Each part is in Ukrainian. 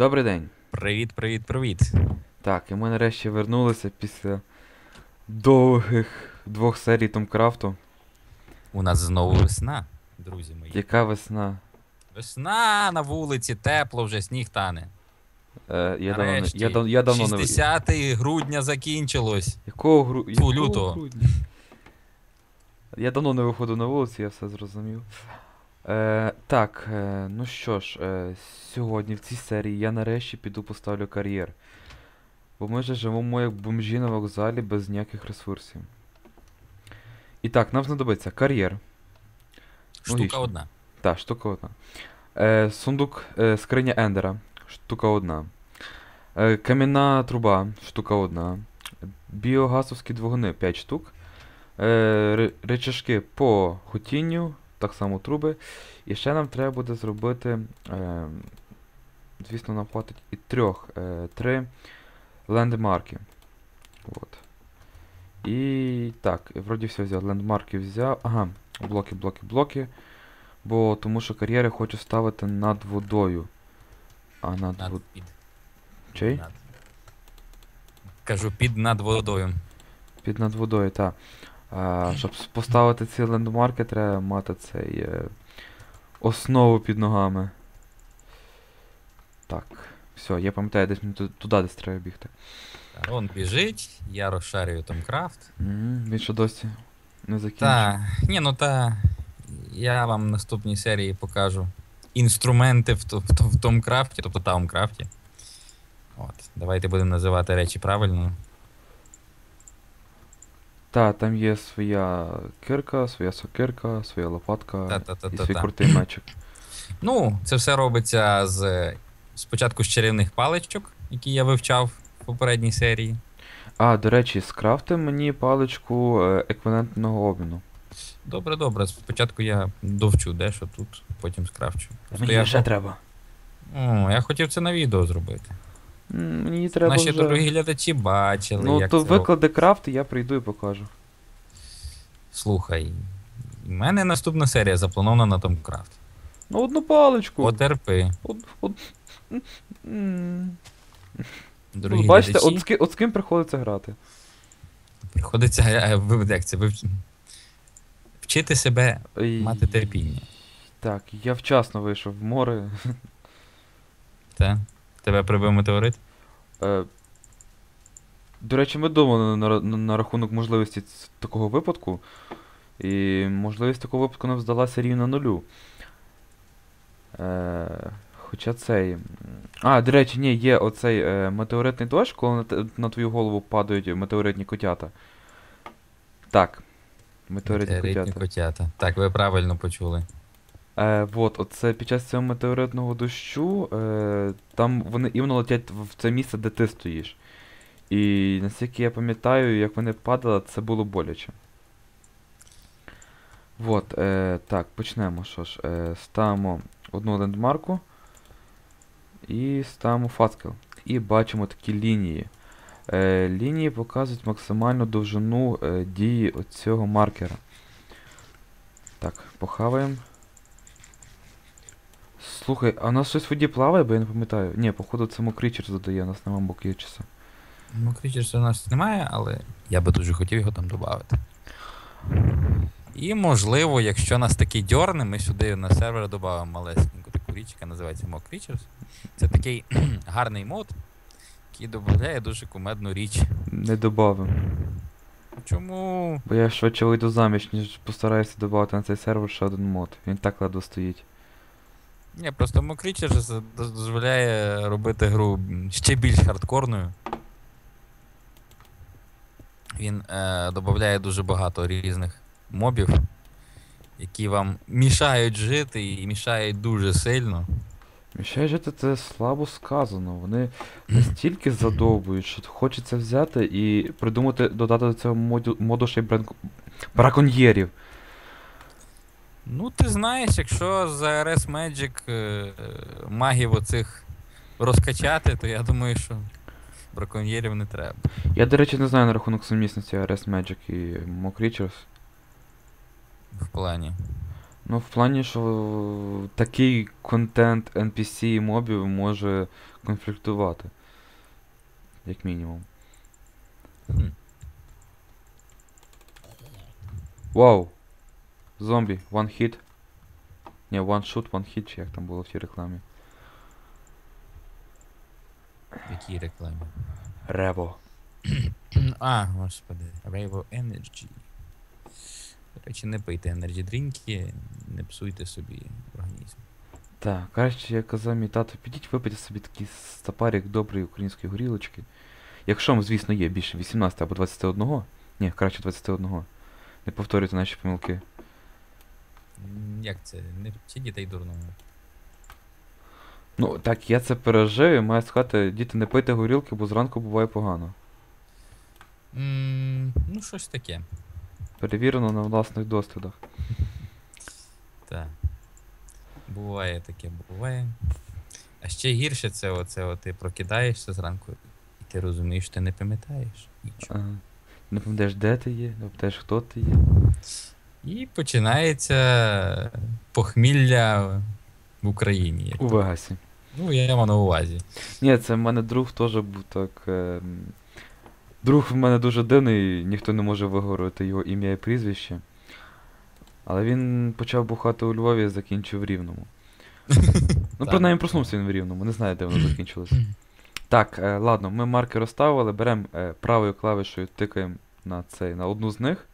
Добрий день. Привіт, привіт, привіт. Так, і ми нарешті вернулися після довгих двох серій Томкрафту. У нас знову весна, друзі мої. Яка весна? Весна на вулиці, тепло, вже сніг тане. Е, я, давно, Нарешті. я, дав- я давно не 60 грудня закінчилось. Якого гру... якого лютого. грудня? Я давно не виходив на вулицю, я все зрозумів. Е, так, е, ну що ж, е, сьогодні в цій серії я нарешті піду поставлю кар'єр. Бо ми вже живемо як бомжі на вокзалі без ніяких ресурсів. І так, нам знадобиться кар'єр. Штука Логічно. одна. Так, штука одна. Е, сундук е, скриня Ендера. Штука одна. Е, кам'яна труба, штука одна. Біогасовські двигуни 5 штук. Е, речашки по хотінню, так само труби. І ще нам треба буде зробити. Е, звісно, нам хватить і трьох. Е, три лендмарки. От. І так, вроді все взяв. Лендмарки взяв. Ага, блоки, блоки, блоки. Бо тому що кар'єри хочу ставити над водою. А над, Над, вод... під, Чий? над. Кажу, під над водою. Під над водою, так. А, щоб поставити ці лендмарки, треба мати цей е, основу під ногами. Так. Все, я пам'ятаю, десь мені туди десь треба бігти. Он біжить, я розшарюю Томкрафт. Угу, він що досі не закінчив. Та, ні, ну та. Я вам в наступній серії покажу інструменти в, то- в, то- в Томкрафті, тобто Таумкрафті. От, давайте будемо називати речі правильно. Та, там є своя кирка, своя сокирка, своя лопатка і свій крутий мечик. Ну, це все робиться з спочатку з чарівних паличок, які я вивчав в попередній серії. А, до речі, скрафти мені паличку е, еквівалентного обміну. Добре, добре. Спочатку я довчу дещо тут, потім скрафчу. Просто Мені я, ще треба. О, я хотів це на відео зробити. Мені треба Наші вже... дорогі глядачі бачили. Ну, як то це виклади крафт, і я прийду і покажу. Слухай, в мене наступна серія запланована на Томкрафт. Ну, одну паличку. Потерпи, От, от... М. дорогі Ну, бачите, глядачі. от з, ки- от з ким приходиться грати. Приходиться е, ви- як це, вивч- вчити себе Ой, мати терпіння. Так, я вчасно вийшов в море. Та? Тебе прибив метеорит? Е, До речі, ми думали на, на, на рахунок можливості ц- такого випадку. І можливість такого випадку нам здалася рівна нулю. Е, хоча цей. м, А, до речі, ні, є оцей е, метеоритний дощ, коли на, те- на твою голову падають метеоритні котята. Так. Метеоритні Метеоритні котята. котята. Так, ви правильно почули. Е, вот, оце під час цього метеоритного дощу, е, там вони іменно летять в це місце, де ти стоїш. І наскільки я пам'ятаю, як вони падали, це було боляче. Вот, е, так, почнемо. Що ж, е, ставимо одну лендмарку і ставимо фаскел. І бачимо такі лінії. Е, лінії показують максимальну довжину е, дії оцього маркера. Так, похаваємо. Слухай, а у нас щось в воді плаває, бо я не пам'ятаю. Ні, походу це мокричер задає, у нас нема мокричеса. Ну, кричиш, у нас немає, але я би дуже хотів його там додати. І можливо, якщо нас таки дьорне, ми сюди на сервер додамо малесеньку таку річ, яка називається Mock Creatures. Це такий гарний мод, який додає дуже кумедну річ. Не добавив. Чому? Бо я швидше вийду заміж, ніж постараюся додати на цей сервер ще один мод. Він так ледве стоїть. Ні, просто Creatures дозволяє робити гру ще більш хардкорною. Він е, додає дуже багато різних мобів, які вам мішають жити і мішають дуже сильно. Ще жити це слабо сказано. Вони настільки задовбують, що хочеться взяти і придумати додати до цього моду, моду ще й брак... браконьєрів. Ну, ти знаєш, якщо за RS Magic е, магів оцих розкачати, то я думаю, що браконьєрів не треба. Я, до речі, не знаю на рахунок сумісності RS Magic і Mock Creatures. В плані. Ну, в плані, що такий контент NPC і мобів може конфліктувати. Як мінімум. Хм. Вау! Зомбі, one hit. Ні, one shot, one hit, чи як там було в тій рекламі. В якій рекламі? Ребо. А, господи, Rainbow Energy. До речі, не пийте енерджі дрінки, не псуйте собі організм. Так, краще, як казав мій тато, підіть випийте собі такий стапарик доброї української горілочки. Якщо вам, звісно, є більше 18 або 21. Ні, краще 21. Не повторюйте наші помилки. Як це? Не вчіть дітей дурному. Ну, так, я це пережив і маю сказати, діти, не пийте горілки, бо зранку буває погано. М, Ну, щось таке. Перевірено на власних досвідах. Так. Буває таке, буває. А ще гірше це оце, от ти прокидаєшся зранку, і ти розумієш, що ти не пам'ятаєш нічого. Ага. Не пам'ятаєш, де ти є, не пам'ятаєш, хто ти є. І починається похмілля в Україні. У Вегасі. Ну, я маю на увазі. Ні, це в мене друг теж був так. Е... Друг в мене дуже дивний, ніхто не може виговорити його ім'я і прізвище. Але він почав бухати у Львові і закінчив в Рівному. Ну, принаймні проснувся він в Рівному, не знаю, де воно закінчилось. Так, е, ладно, ми марки розставили, беремо е, правою клавішою, тикаємо на цей, на одну з них.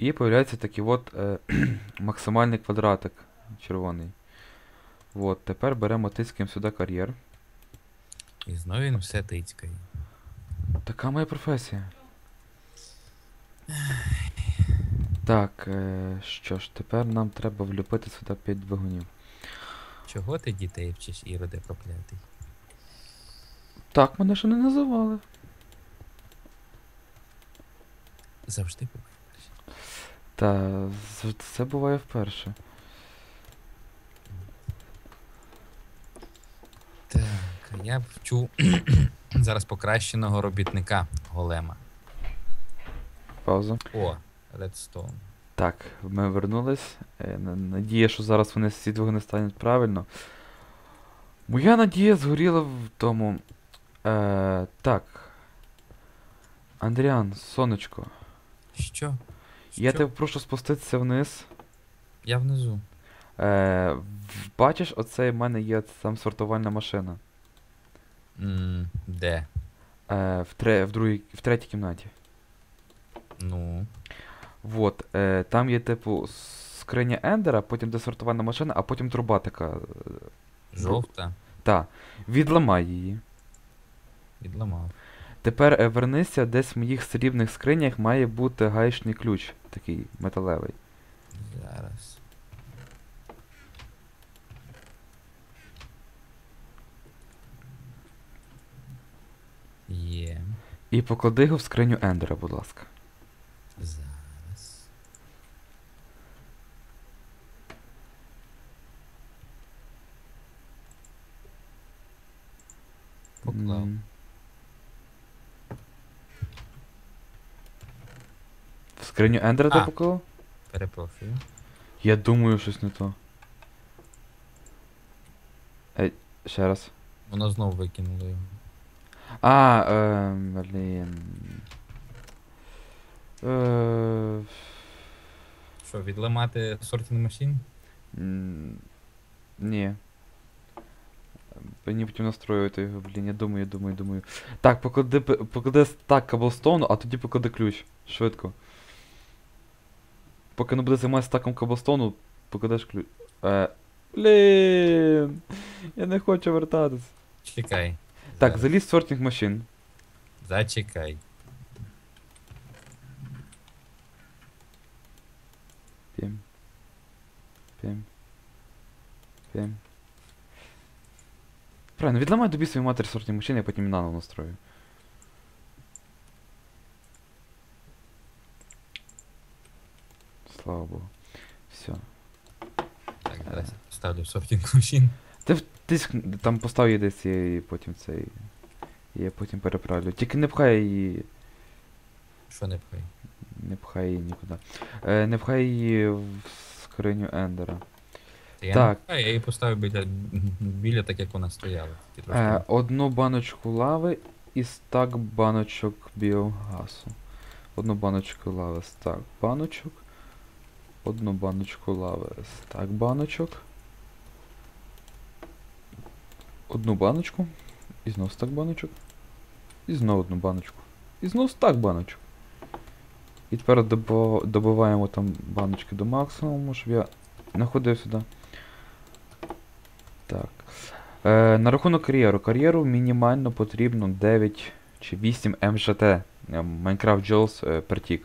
І появляється такий от е, максимальний квадратик червоний. От, тепер беремо, тискаємо сюди кар'єр. І знову він все тицькає. Така моя професія. Так, е, що ж, тепер нам треба влюпити сюди 5 двигунів. Чого ти дітей вчиш, іроде проклятий? Так, мене ще не називали. Завжди буває. Та це буває вперше. Так, я вчу зараз покращеного робітника голема. Пауза. О, Редстоун. Так, ми вернулись. Е, Надія, що зараз вони всі двигуни стануть правильно. Моя надія згоріла в тому. Е, так. Андріан, сонечко, Що? Я Що? тебе прошу спуститися вниз. Я внизу. Е, в- бачиш, оце в мене є там сортувальна машина. М, де? Е, в, тре, в, другій, в третій кімнаті. Ну. Вот, е, там є, типу, скриня Ендера, потім де сортувальна машина, а потім труба така. е, Жовта. Та. Відламай її. Відламав. Тепер е, вернися, десь в моїх срібних скринях має бути гаєчний ключ, такий металевий. Зараз. Є. І поклади його в скриню Ендера, будь ласка. Зараз. Поклав. М. скриню Ендера ти А. поклав? Перепрошую. Я думаю, щось не то. Ей, ще раз. Воно знов викинуло його. А, е, блін. Е, Що, відламати сортінг машин? м, ні. Мені потім настроювати його, блін, я думаю, думаю, думаю. Так, поклади, п- поклади стак каблстоуну, а тоді поклади ключ. Швидко. Поки не буде займатися стаком каблстоуну, покладеш ключ. Е, блін. Я не хочу вертатись. Чекай. Так, Зараз. залізь в сортинг машин. Зачекай. Пім. Пім. Пім. Правильно, відламай добі свою матері сортні машини, я потім наново настрою. Слава Богу. Все. Так, зараз я поставлю сортінг машин. Ти в- тиск там постав її десь і потім цей. Я потім переправлю. Тільки не пхай її. Що не пхай? Не пхай її нікуди. Е, не пхай її в скриню Ендера. Я Так. Не, знаю, я її поставив біля, біля так, як вона стояла. Тільки трошки. Е, одну баночку лави і стак баночок біогасу. Одну баночку лави, стак баночок. Одну баночку лави, стак баночок. Одну баночку. І знов стак баночок. І знов одну баночку. І знов стак баночок. І тепер добиваємо там баночки до максимуму, щоб я не ходив сюди. Так. Е, на рахунок кар'єру. Кар'єру мінімально потрібно 9 чи 8 МЖТ. е, Minecraft Jaws е, per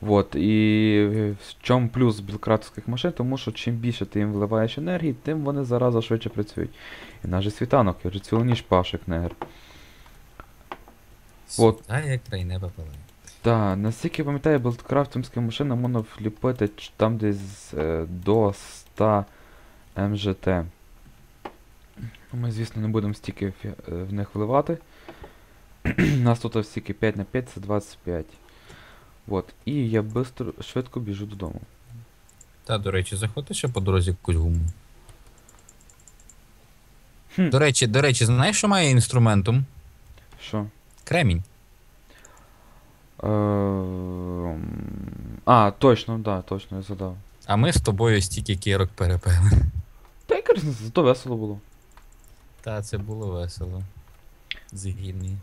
Вот. І в чому плюс білкратовських машин, тому що чим більше ти їм вливаєш енергії, тим вони зараза швидше працюють. І же світанок, я вже цілу ніч пашик негр. от. А як край неба палає. Так, наскільки я пам'ятаю, білдкрафтівські машини можна вліпити там десь е, до 100 МЖТ. Ми, звісно, не будемо стільки е, в них вливати. У нас тут стільки 5 на 5 це 25. От. І я бистро, швидко біжу додому. Та, до речі, заходи ще по дорозі якусь гуму. Хм. До речі, до речі, знаєш, що має інструментум? Що? Кремінь. Е, а, точно, да, точно, я задав. А ми з тобою стільки кірок перепили. Та різниця, зато весело було. Та, це було весело. Згідний.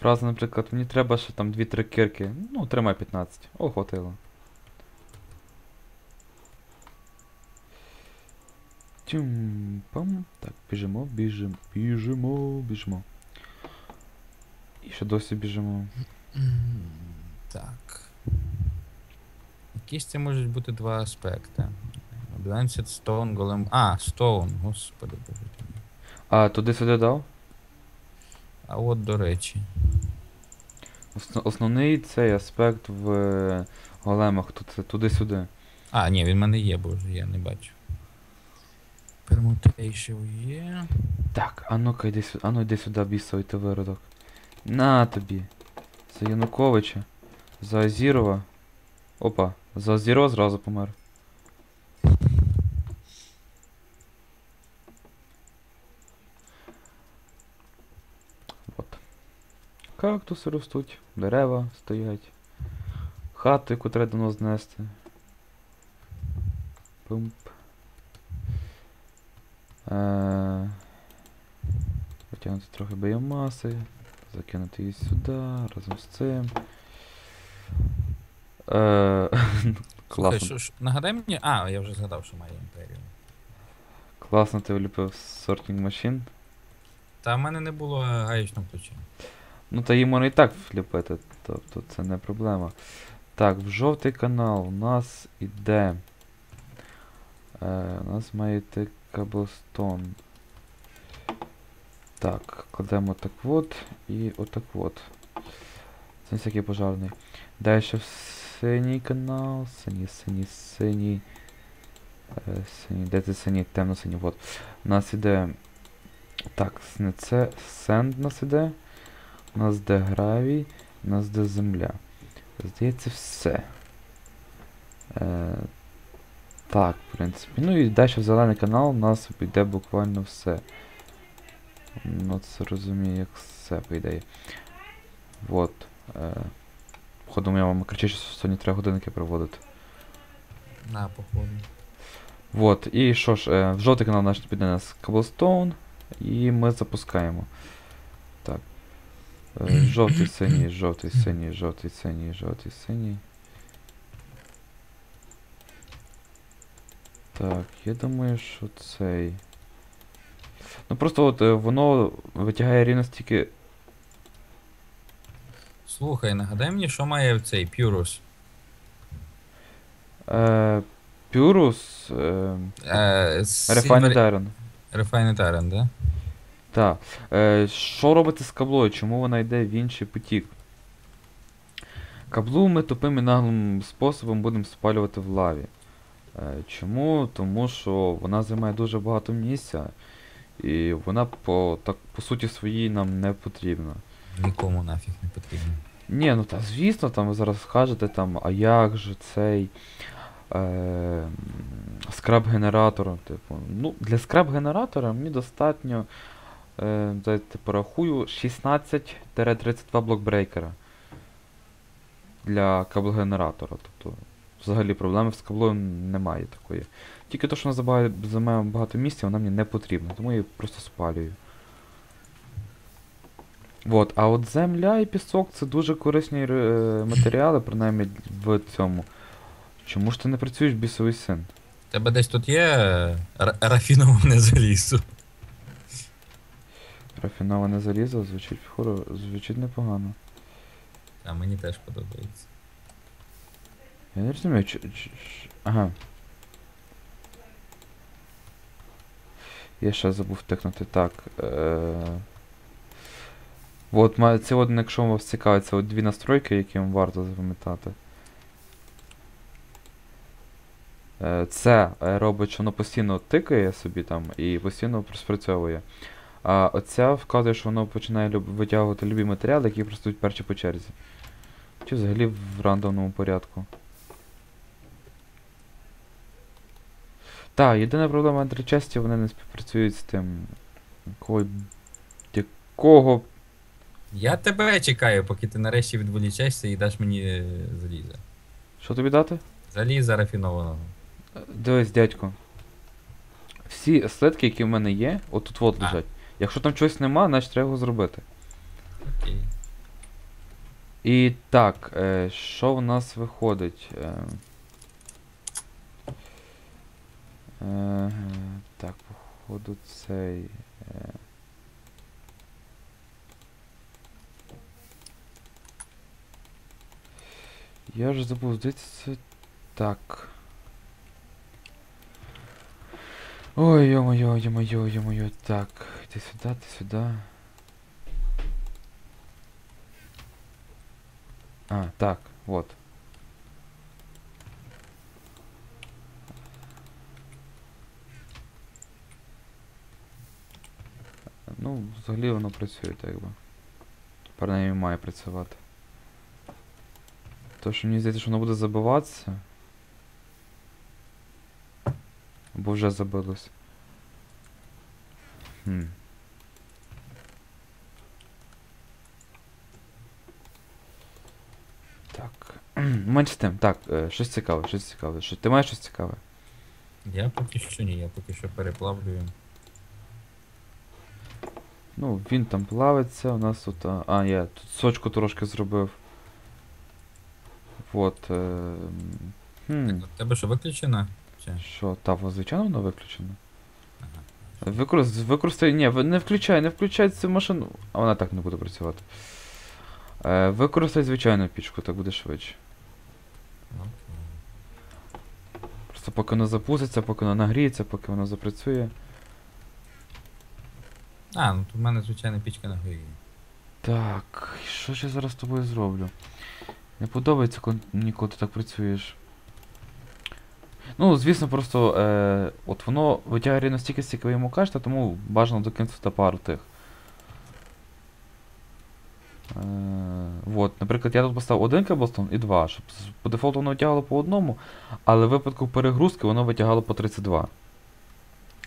Фраза, наприклад, мені треба ще там 2-3 кирки. Ну, тримай 15. О, хватило. Тюм, пам. Так, біжимо, біжимо, біжимо, біжимо. І ще досі біжимо. Так. Якісь це можуть бути два аспекти. Advanced Stone Golem. А, Stone, господи боже. А, туди-сюди дав? А от до речі. Основний цей аспект в е, големах, тут це туди-сюди. А, ні, він в мене є, боже, я не бачу. Permutation є. Так, а ну-ка йди сюди, а ну йди сюди, бісовий ти виродок. На тобі. За Януковича. За Азірова. Опа, за Азірова зразу помер. От. Кактуси ростуть, дерева стоять. Хати, яку треба давно знести. Пумп. Е, Потягнути трохи біомаси, закинути її сюди, разом з цим. Е, класно, нагадай мені. А, я вже згадав, що має імперію. класно ти вліпив сортінг машин. Та в мене не було гаєчного ключа. Ну та її можна і так вліпити, тобто це не проблема. Так, в жовтий канал у нас іде. Е, у нас має йти каблстон. Так, кладемо так от і отак от. Це не всякий пожарний. Далі в синій канал. Синій, синій, синій. Е, синій, де це синій? Темно-синій, от. У нас іде. Так, не це. Сенд у нас іде. У нас де гравій, нас де земля. Здається, все. Е, так, в принципі. Ну і далі в зелений канал у нас піде буквально все. Ну це розумію, як все, по ідеї. Вот. Е, походу, я вам кричу, що сьогодні треба годинники проводити. На, походу. Вот, і що ж, е, в жовтий канал наш піде у нас Cobblestone, і ми запускаємо. Е, жовтий, синій, жовтий, синій, жовтий, синій, жовтий, синій. Так, я думаю, що цей. Ну просто от е, воно витягає рівно стільки. Слухай, нагадай мені, що має цей Purus. Е, Purus. Е, Е. Refined Iron, да? Так. Е, що робити з каблою? Чому вона йде в інший потік? Каблу ми тупим і наглим способом будемо спалювати в лаві. Е, чому? Тому що вона займає дуже багато місця, і вона по, так, по суті своїй нам не потрібна. Нікому нафіг не потрібно. Ні, ну та звісно, там ви зараз скажете там, а як же цей. е, скраб-генератора. Типу. Ну, для скраб-генератора мені достатньо. Е, порахую 16-32 блокбрейкера для каблгенератора. Тобто, взагалі проблеми з каблою немає такої. Тільки то, що вона займає багато місця, вона мені не потрібна, тому я її просто спалюю. Вот, а от земля і пісок це дуже корисні е, матеріали, принаймні в цьому. Чому ж ти не працюєш бісовий син? Тебе десь тут є е, рафіноване залізо. Рафіноване залізо звучить хоро, звучить непогано. А мені теж подобається. Я не розумію, чи, чи- Ага. Я ще забув тикнути. Так. Е... От, це от, якщо вас цікавить, це от дві настройки, які вам варто запам'ятати. Е, Це е, робить, що воно постійно тикає собі там і постійно спрацьовує. А оця вказує, що воно починає люб- витягувати любі матеріали, які просто йдуть перші по черзі. Чи взагалі в рандомному порядку. Так, єдина проблема антричасті, вони не співпрацюють з тим. Якого, якого Я тебе чекаю, поки ти нарешті відволічешся і даш мені е, заліза. Що тобі дати? Заліза рафінованого. Дивись, дядько. Всі слитки, які в мене є, отут от лежать. Якщо там чогось нема, значить треба його зробити. Окей. І так, е, що в нас виходить? Е, е, так, походу цей. Е, я ж забув, здається, це так. Ой, ё-моё, ё-моё, ё-моё, так, ты сюда, ты сюда. А, так, вот. Ну, взагалі воно працює так якби. Принаймні має працювати. То, що мені здається, що воно буде забиватися. Або вже забилось. Хм. Так. Менш з тим. Так, е, щось цікаве, щось цікаве. Що, ти маєш щось цікаве? Я поки що ні, я поки що переплавлюю. Ну, він там плавиться, у нас тут. А, а я тут сочку трошки зробив. Вот. Е, хм. Так, у тебе що виключено? Чи? Що, та, звичайно, воно виключено. Ага. Використай, використай, ні, не включай, не включай цю машину. А вона так не буде працювати. Е, використай звичайну пічку, так буде швидше. Просто поки воно запуститься, поки воно нагріється, поки воно запрацює. А, ну тут в мене звичайно пічка на горі. Так, що ж я зараз з тобою зроблю? Не подобається, коли коли ти так працюєш. Ну, звісно, просто е, от воно витягує рівно стільки, стільки ви йому кажете, тому бажано докинути пару тих. Е, от, наприклад, я тут поставив один каблстон і два, щоб по дефолту воно витягало по одному, але в випадку перегрузки воно витягало по 32.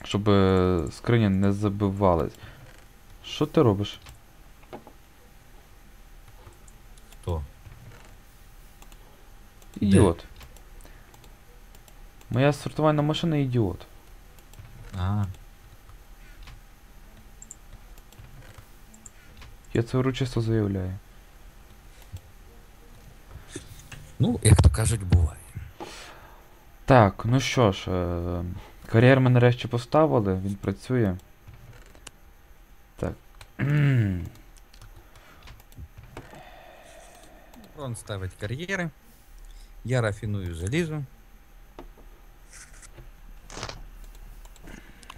Щоб е, скриня не забивалась. Що ти робиш? Хто? Ідіот. Моя сортувальна машина ідіот. А, Я це урочисто заявляю. ну, як то кажуть, буває. Так, ну що ж, е, кар'єр ми нарешті поставили, він працює. Так. Он ставить кар'єри. Я рафіную залізо.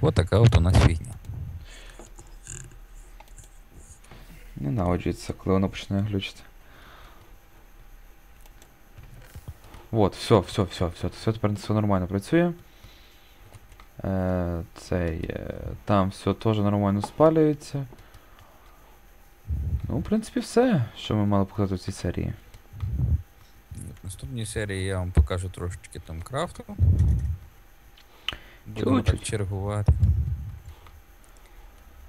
От така от у нас фігня. Ненавиджується, коли воно починає глючити. Вот, все, все, все, все, все тепер все нормально працює. Е, цей, е, там все теж нормально спалюється. Ну, в принципі, все, що ми мали показати в цій серії. На наступній серії я вам покажу трошечки там крафту. Будемо так чергувати.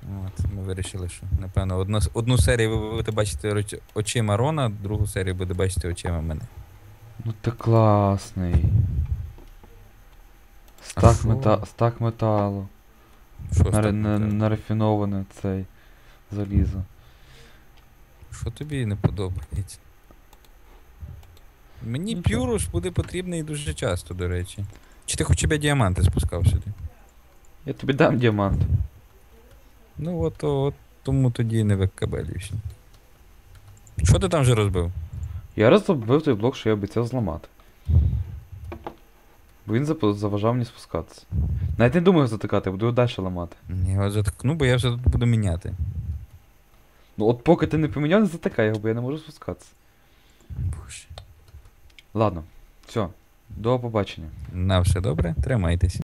От, ми вирішили, що напевно одну, одну серію ви будете бачити очима Рона, другу серію будете бачити очима мене. Ну ти класний. Стак, мета... Стак металу. Що, Наре... стак металу? Нарафіноване цей залізо. що тобі не подобається? Мені Нічого. пюруш буде потрібний дуже часто, до речі. Чи ти хоч щоб я діаманти спускав сюди? Я тобі дам діамант. Ну от, от тому тоді і не викабелюєшся. Що ти там вже розбив? Я розробив той блок, що я обіцяв зламати. Бо він заважав мені спускатися. Навіть не думаю його затикати, я буду його далі ламати. Я його заткну, бо я вже тут буду міняти. Ну от поки ти не поміняв, не затикай його, бо я не можу спускатися. Боже. Ладно, все. До побачення. На все добре, тримайтесь.